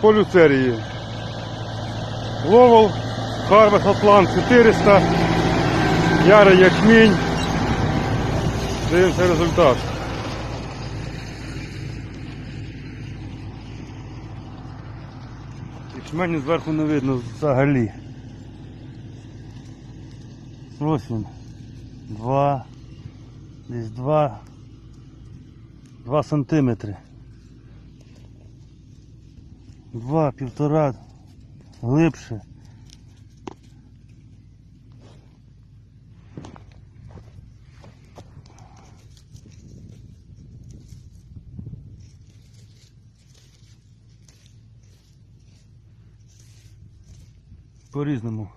по люцерії. Ловол, Harvest Атлант 400, Ярий ячмінь. Дивимося результат. Ячменю зверху не видно взагалі. Ось він. Два. Десь два. Два сантиметри. Два, півтора. Глибше. По-різному.